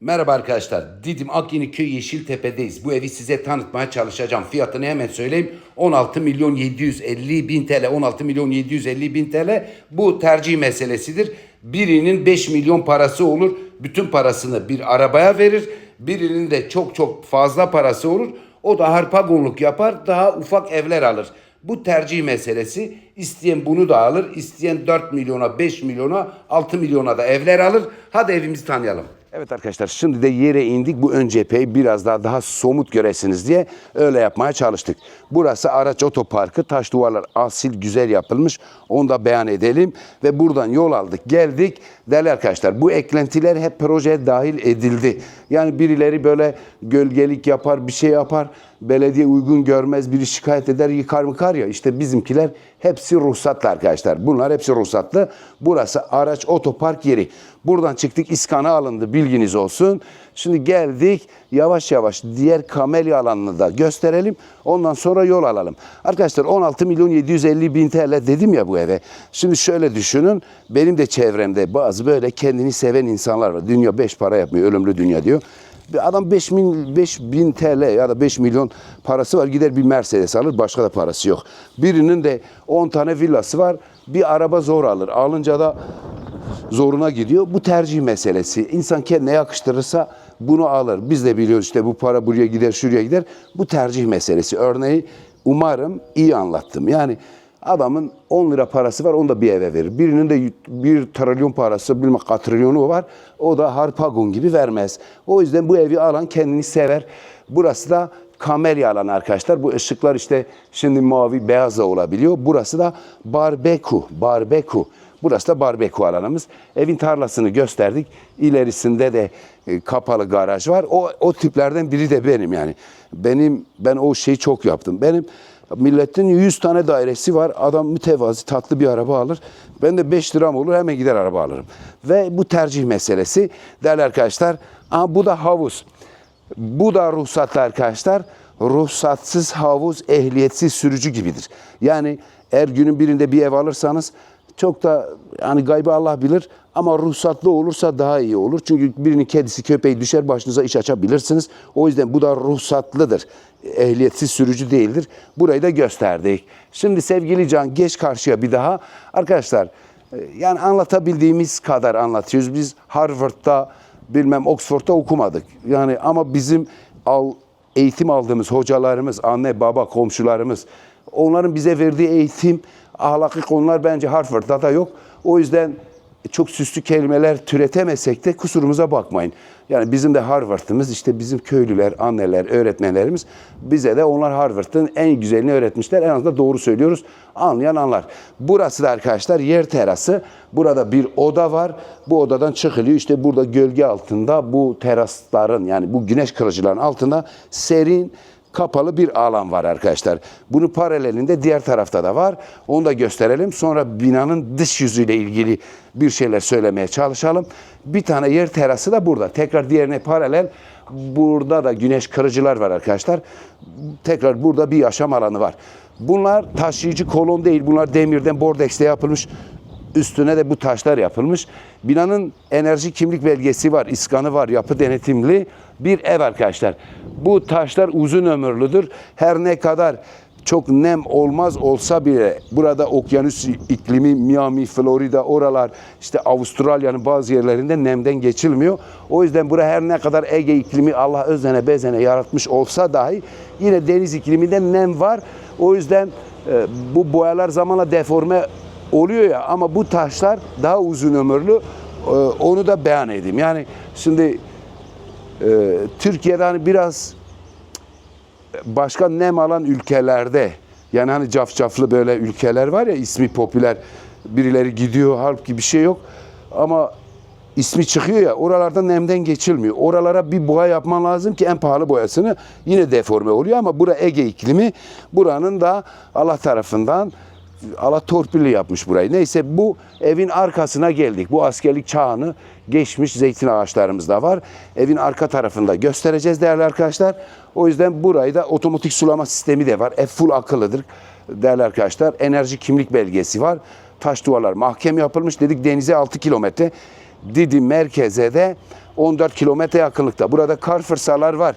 Merhaba arkadaşlar. Didim Akyeni Köy Yeşiltepe'deyiz. Bu evi size tanıtmaya çalışacağım. Fiyatını hemen söyleyeyim. 16 milyon 750 bin TL. 16 milyon 750 bin TL. Bu tercih meselesidir. Birinin 5 milyon parası olur. Bütün parasını bir arabaya verir. Birinin de çok çok fazla parası olur. O da harpagonluk yapar. Daha ufak evler alır. Bu tercih meselesi. İsteyen bunu da alır. isteyen 4 milyona, 5 milyona, 6 milyona da evler alır. Hadi evimizi tanıyalım. Evet arkadaşlar şimdi de yere indik. Bu ön cepheyi biraz daha daha somut göresiniz diye öyle yapmaya çalıştık. Burası araç otoparkı. Taş duvarlar asil güzel yapılmış. Onu da beyan edelim. Ve buradan yol aldık. Geldik. Değerli arkadaşlar bu eklentiler hep projeye dahil edildi. Yani birileri böyle gölgelik yapar bir şey yapar. Belediye uygun görmez biri şikayet eder yıkar mıkar ya. İşte bizimkiler hepsi ruhsatlı arkadaşlar. Bunlar hepsi ruhsatlı. Burası araç otopark yeri. Buradan çıktık iskana alındı bilginiz olsun. Şimdi geldik yavaş yavaş diğer kamelya alanını da gösterelim. Ondan sonra yol alalım. Arkadaşlar 16 milyon 750 bin TL dedim ya bu eve. Şimdi şöyle düşünün. Benim de çevremde bazı böyle kendini seven insanlar var. Dünya beş para yapmıyor. Ölümlü dünya diyor. Bir adam 5 bin, 5 bin TL ya da 5 milyon parası var gider bir Mercedes alır başka da parası yok. Birinin de 10 tane villası var bir araba zor alır. Alınca da zoruna gidiyor. Bu tercih meselesi. İnsan kendine yakıştırırsa bunu alır. Biz de biliyoruz işte bu para buraya gider şuraya gider. Bu tercih meselesi. Örneği umarım iyi anlattım. Yani adamın 10 lira parası var onu da bir eve verir. Birinin de 1 trilyon parası bilmem katrilyonu var. O da harpagon gibi vermez. O yüzden bu evi alan kendini sever. Burası da kamelya alanı arkadaşlar. Bu ışıklar işte şimdi mavi beyaz da olabiliyor. Burası da barbeku. Barbeku. Burası da barbekü alanımız. Evin tarlasını gösterdik. İlerisinde de e, kapalı garaj var. O, o tiplerden biri de benim yani. Benim ben o şeyi çok yaptım. Benim milletin 100 tane dairesi var. Adam mütevazi tatlı bir araba alır. Ben de 5 liram olur hemen gider araba alırım. Ve bu tercih meselesi. Değerli arkadaşlar aha, bu da havuz. Bu da ruhsatlı arkadaşlar. Ruhsatsız havuz ehliyetsiz sürücü gibidir. Yani eğer günün birinde bir ev alırsanız çok da yani gaybı Allah bilir ama ruhsatlı olursa daha iyi olur. Çünkü birinin kedisi köpeği düşer başınıza iş açabilirsiniz. O yüzden bu da ruhsatlıdır. Ehliyetsiz sürücü değildir. Burayı da gösterdik. Şimdi sevgili Can geç karşıya bir daha. Arkadaşlar e, yani anlatabildiğimiz kadar anlatıyoruz. Biz Harvard'da bilmem Oxford'da okumadık. Yani ama bizim al, eğitim aldığımız hocalarımız, anne baba komşularımız onların bize verdiği eğitim ahlaki konular bence Harvard'da da yok. O yüzden çok süslü kelimeler türetemesek de kusurumuza bakmayın. Yani bizim de Harvard'ımız işte bizim köylüler, anneler, öğretmenlerimiz bize de onlar Harvard'ın en güzelini öğretmişler. En azından doğru söylüyoruz. Anlayan anlar. Burası da arkadaşlar yer terası. Burada bir oda var. Bu odadan çıkılıyor. İşte burada gölge altında bu terasların yani bu güneş kırıcıların altında serin kapalı bir alan var arkadaşlar. Bunu paralelinde diğer tarafta da var. Onu da gösterelim. Sonra binanın dış yüzüyle ilgili bir şeyler söylemeye çalışalım. Bir tane yer terası da burada. Tekrar diğerine paralel. Burada da güneş kırıcılar var arkadaşlar. Tekrar burada bir yaşam alanı var. Bunlar taşıyıcı kolon değil. Bunlar demirden bordexle yapılmış. Üstüne de bu taşlar yapılmış. Binanın enerji kimlik belgesi var, iskanı var, yapı denetimli bir ev arkadaşlar. Bu taşlar uzun ömürlüdür. Her ne kadar çok nem olmaz olsa bile burada okyanus iklimi Miami, Florida oralar işte Avustralya'nın bazı yerlerinde nemden geçilmiyor. O yüzden buraya her ne kadar Ege iklimi Allah özene bezene yaratmış olsa dahi yine deniz ikliminde nem var. O yüzden e, bu boyalar zamanla deforme oluyor ya ama bu taşlar daha uzun ömürlü. E, onu da beyan edeyim. Yani şimdi e, Türkiye'de hani biraz başka nem alan ülkelerde yani hani cafcaflı böyle ülkeler var ya ismi popüler birileri gidiyor halbuki bir şey yok ama ismi çıkıyor ya oralarda nemden geçilmiyor. Oralara bir boya yapman lazım ki en pahalı boyasını yine deforme oluyor ama bura Ege iklimi buranın da Allah tarafından Allah torpilli yapmış burayı. Neyse bu evin arkasına geldik. Bu askerlik çağını geçmiş zeytin ağaçlarımız da var. Evin arka tarafında göstereceğiz değerli arkadaşlar. O yüzden burayı da otomatik sulama sistemi de var. Ev full akıllıdır değerli arkadaşlar. Enerji kimlik belgesi var. Taş duvarlar mahkem yapılmış dedik denize 6 kilometre. Didim merkeze de 14 kilometre yakınlıkta. Burada Carrefour'lar var.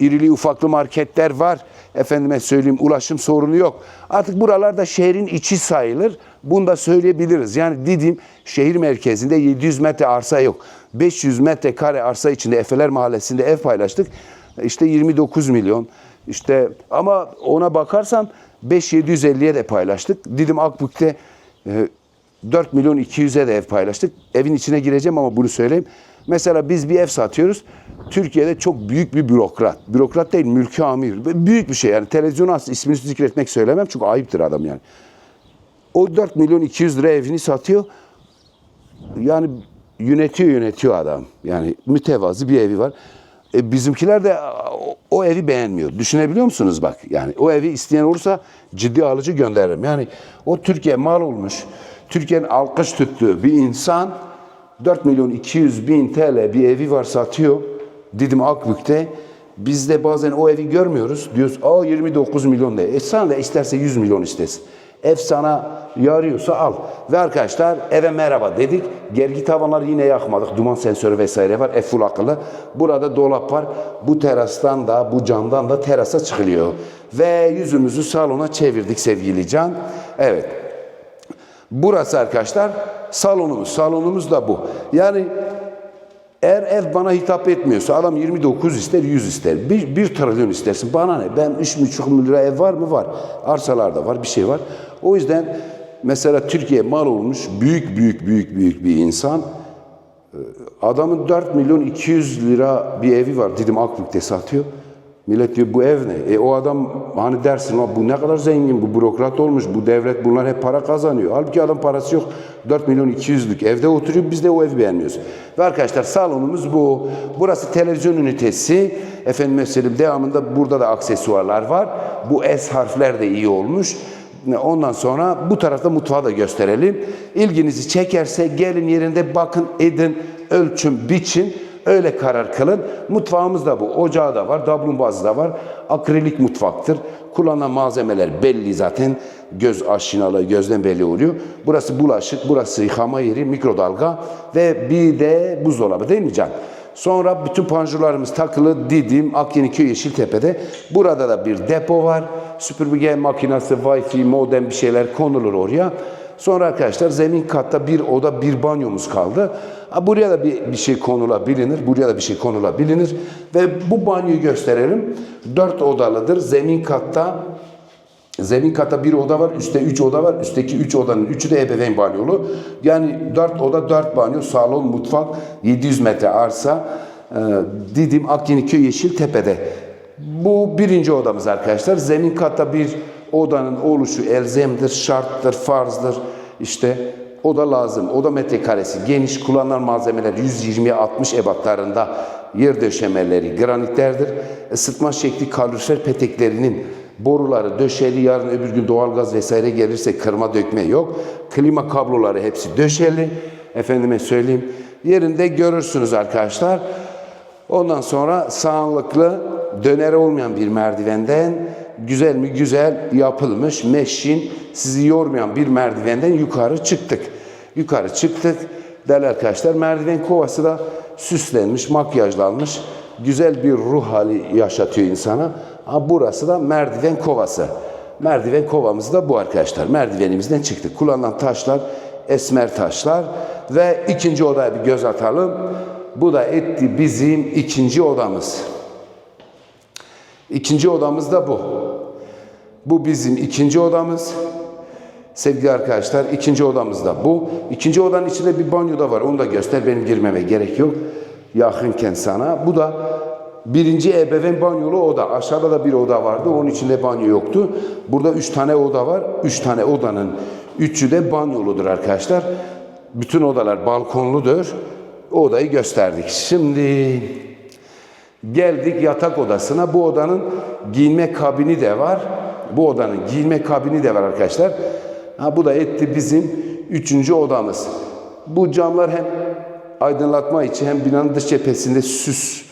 İrili ufaklı marketler var. Efendime söyleyeyim ulaşım sorunu yok. Artık buralarda şehrin içi sayılır. Bunu da söyleyebiliriz. Yani Didim şehir merkezinde 700 metre arsa yok. 500 metre kare arsa içinde Efeler Mahallesi'nde ev paylaştık. İşte 29 milyon. İşte ama ona bakarsan 5750'ye de paylaştık. Didim Akbük'te e, 4 milyon 200'e de ev paylaştık. Evin içine gireceğim ama bunu söyleyeyim. Mesela biz bir ev satıyoruz. Türkiye'de çok büyük bir bürokrat. Bürokrat değil, mülki amir. Büyük bir şey yani. Televizyona ismini zikretmek söylemem çünkü ayıptır adam yani. O 4 milyon 200 lira evini satıyor. Yani yönetiyor yönetiyor adam. Yani mütevazı bir evi var. E, bizimkiler de o evi beğenmiyor. Düşünebiliyor musunuz bak? Yani o evi isteyen olursa ciddi alıcı gönderirim. Yani o Türkiye mal olmuş. Türkiye'nin alkış tuttuğu bir insan 4 milyon 200 bin TL bir evi var satıyor. Didim Akbük'te. Biz de bazen o evi görmüyoruz. Diyoruz aa 29 milyon de. E sana da isterse 100 milyon istesin. Ev sana yarıyorsa al. Ve arkadaşlar eve merhaba dedik. Gergi tavanları yine yakmadık. Duman sensörü vesaire var. Ev full akıllı. Burada dolap var. Bu terastan da bu camdan da terasa çıkılıyor. Ve yüzümüzü salona çevirdik sevgili Can. Evet. Burası arkadaşlar salonumuz. Salonumuz da bu. Yani eğer ev bana hitap etmiyorsa adam 29 ister 100 ister. Bir, bir trilyon istersin. Bana ne? Ben 3,5 milyon lira ev var mı? Var. Arsalarda var. Bir şey var. O yüzden mesela Türkiye mal olmuş büyük büyük büyük büyük bir insan. Ee, Adamın 4 milyon 200 lira bir evi var. Dedim Akbük'te satıyor. Millet diyor bu ev ne? E o adam hani dersin "Ulan bu ne kadar zengin, bu bürokrat olmuş, bu devlet bunlar hep para kazanıyor. Halbuki adam parası yok. 4 milyon 200'lük evde oturuyor biz de o evi beğenmiyoruz. Ve arkadaşlar salonumuz bu. Burası televizyon ünitesi. Efendim söyleyeyim devamında burada da aksesuarlar var. Bu S harfler de iyi olmuş. Ondan sonra bu tarafta mutfağı da gösterelim. İlginizi çekerse gelin yerinde bakın edin, ölçün, biçin. Öyle karar kılın. Mutfağımız da bu. Ocağı da var, dablumbazı da var. Akrilik mutfaktır. Kullanılan malzemeler belli zaten. Göz aşinalı, gözden belli oluyor. Burası bulaşık, burası yıkama yeri, mikrodalga ve bir de buzdolabı değil mi Can? Sonra bütün panjurlarımız takılı Didim, Akyeniköy, Yeşiltepe'de. Burada da bir depo var. Süpürge makinesi, wifi, modem bir şeyler konulur oraya. Sonra arkadaşlar zemin katta bir oda bir banyomuz kaldı. Buraya da bir, bir şey konulabilir. Buraya da bir şey konulabilir. Ve bu banyoyu gösterelim. Dört odalıdır. Zemin katta Zemin kata bir oda var, üstte üç oda var. Üstteki üç odanın üçü de ebeveyn banyolu. Yani dört oda, dört banyo, salon, mutfak, 700 metre arsa. Ee, Didim, Akyeniköy, Yeşiltepe'de. Bu birinci odamız arkadaşlar. Zemin katta bir odanın oluşu elzemdir, şarttır, farzdır. İşte oda lazım. Oda metrekaresi geniş. Kullanılan malzemeler 120'ye 60 ebatlarında yer döşemeleri granitlerdir. Isıtma şekli kalorifer peteklerinin boruları döşeli. Yarın öbür gün doğalgaz vesaire gelirse kırma dökme yok. Klima kabloları hepsi döşeli. Efendime söyleyeyim. Yerinde görürsünüz arkadaşlar. Ondan sonra sağlıklı döner olmayan bir merdivenden güzel mi güzel yapılmış meşin sizi yormayan bir merdivenden yukarı çıktık. Yukarı çıktık. Değerli arkadaşlar merdiven kovası da süslenmiş, makyajlanmış. Güzel bir ruh hali yaşatıyor insana. Ha, burası da merdiven kovası. Merdiven kovamız da bu arkadaşlar. Merdivenimizden çıktık. Kullanılan taşlar esmer taşlar. Ve ikinci odaya bir göz atalım. Bu da etti bizim ikinci odamız. İkinci odamız da bu. Bu bizim ikinci odamız. Sevgili arkadaşlar ikinci odamız da bu. İkinci odanın içinde bir banyo da var. Onu da göster. Benim girmeme gerek yok. Yakınken sana. Bu da birinci ebeveyn banyolu oda. Aşağıda da bir oda vardı. Onun içinde banyo yoktu. Burada üç tane oda var. Üç tane odanın üçü de banyoludur arkadaşlar. Bütün odalar balkonludur. O odayı gösterdik. Şimdi geldik yatak odasına. Bu odanın giyinme kabini de var. Bu odanın giyinme kabini de var arkadaşlar. Ha, bu da etti bizim üçüncü odamız. Bu camlar hem aydınlatma için hem binanın dış cephesinde süs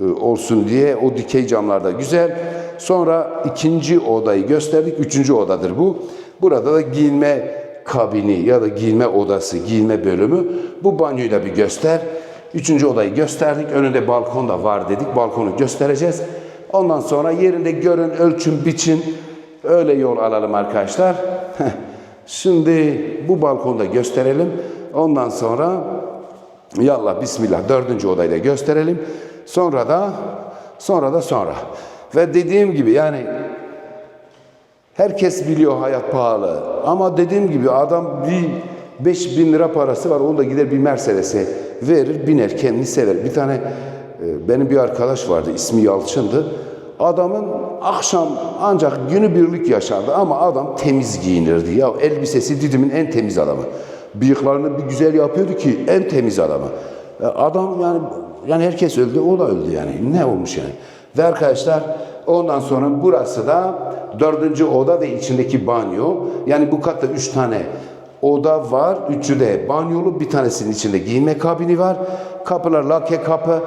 e, olsun diye o dikey camlarda güzel. Sonra ikinci odayı gösterdik. Üçüncü odadır bu. Burada da giyinme kabini ya da giyinme odası, giyinme bölümü. Bu banyoyu da bir göster. Üçüncü odayı gösterdik. Önünde balkon da var dedik. Balkonu göstereceğiz. Ondan sonra yerinde görün, ölçün, biçin. Öyle yol alalım arkadaşlar. Şimdi bu balkonda gösterelim. Ondan sonra yallah bismillah dördüncü odayı da gösterelim. Sonra da sonra da sonra. Ve dediğim gibi yani herkes biliyor hayat pahalı. Ama dediğim gibi adam bir 5 bin lira parası var. Onu da gider bir Mercedes'e verir, biner, kendini sever. Bir tane e, benim bir arkadaş vardı, ismi Yalçın'dı. Adamın akşam ancak günü birlik yaşardı ama adam temiz giyinirdi. Ya elbisesi Didim'in en temiz adamı. Bıyıklarını bir güzel yapıyordu ki en temiz adamı. E, Adam yani yani herkes öldü, o da öldü yani. Ne olmuş yani? Ve arkadaşlar ondan sonra burası da dördüncü oda ve içindeki banyo. Yani bu katta üç tane oda var. Üçü de banyolu. Bir tanesinin içinde giyinme kabini var. Kapılar lake kapı.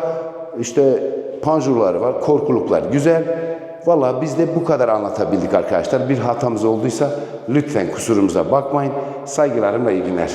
İşte panjurları var. Korkuluklar güzel. Valla biz de bu kadar anlatabildik arkadaşlar. Bir hatamız olduysa lütfen kusurumuza bakmayın. Saygılarımla iyi günler.